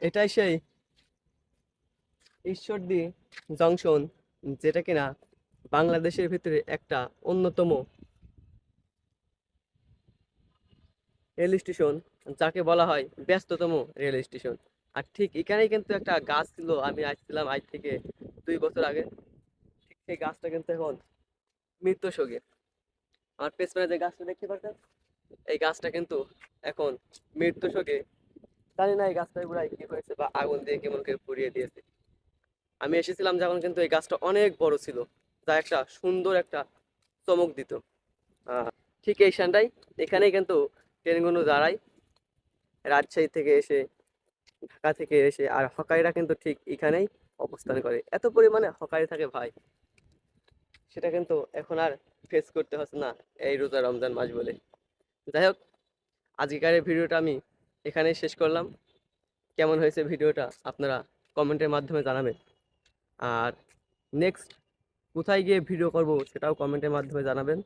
এটাই সেই ঈশ্বরদী জংশন, যেটা কিনা বাংলাদেশের ভিতরে একটা অন্যতম রেল স্টেশন, যাকে বলা হয় ব্যস্ততম রেল স্টেশন। আর ঠিক এখানেই কিন্তু একটা গাছ ছিল, আমি আসছিলাম আজ থেকে দুই বছর আগে। ঠিক সেই গাছটা কিন্তু এখন মৃত্যু শোকে আমার পেছনে যে গাছটা দেখতে পাচ্ছেন এই গাছটা কিন্তু এখন মৃত্যু শোকে জানি না এই গাছটার গোড়ায় কি হয়েছে বা আগুন দিয়ে কেমন করে পুড়িয়ে দিয়েছে। আমি এসেছিলাম যখন কিন্তু এই গাছটা অনেক বড় ছিল, যা একটা সুন্দর একটা চমক দিত। ঠিক এই শানটাই এখানেই কিন্তু ট্রেনগুলো দাঁড়ায়। রাজশাহী থেকে এসে, ঢাকা থেকে এসে, আর হকারিরা কিন্তু ঠিক এখানেই অবস্থান করে। এত পরিমাণে হকারি থাকে ভাই, সেটা কিন্তু এখন আর ফেস করতে হচ্ছে না এই রোজা রমজান মাস বলে। যাই হোক, আজকের ভিডিওটা আমি এখানেই শেষ করলাম। কেমন হয়েছে ভিডিওটা আপনারা কমেন্টের মাধ্যমে জানাবেন। আর নেক্সট কোথায় গিয়ে ভিডিও করব সেটাও কমেন্টের মাধ্যমে জানাবেন।